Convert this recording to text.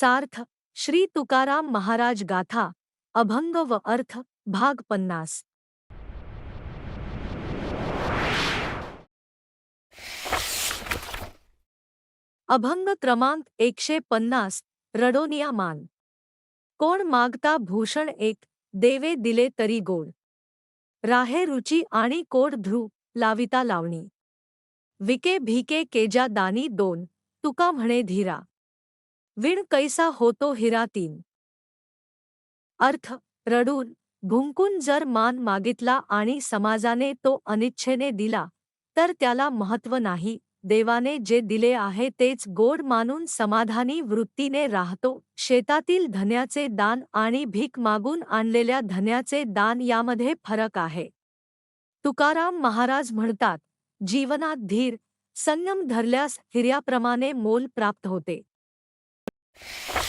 सार्थ, श्री तुकाराम महाराज गाथा, अभंग व अर्थ, भाग पन्नास. अभंग क्रमांक एकशे पन्नास, रडोनिया मान. कोण मागता भूषण एक, देवे दिले तरी गोड. राहे रुची आणि कोड ध्रू, लाविता लावणी. विके भिके केजा दानी दोन, तुका म्हणे धीरा. विण कैसा होतो हिरा तीन. अर्थ रडून भुंकून जर मान मागितला आणि समाजाने तो अनिच्छेने दिला तर त्याला महत्त्व नाही. देवाने जे दिले आहे तेच गोड मानून समाधानी वृत्तीने राहतो. शेतातील धन्याचे दान आणि भीक मागून आणलेल्या धन्याचे दान यामध्ये फरक आहे. तुकाराम महाराज म्हणतात जीवनात धीर संयम धरल्यास हिर्याप्रमाणे मोल प्राप्त होते. you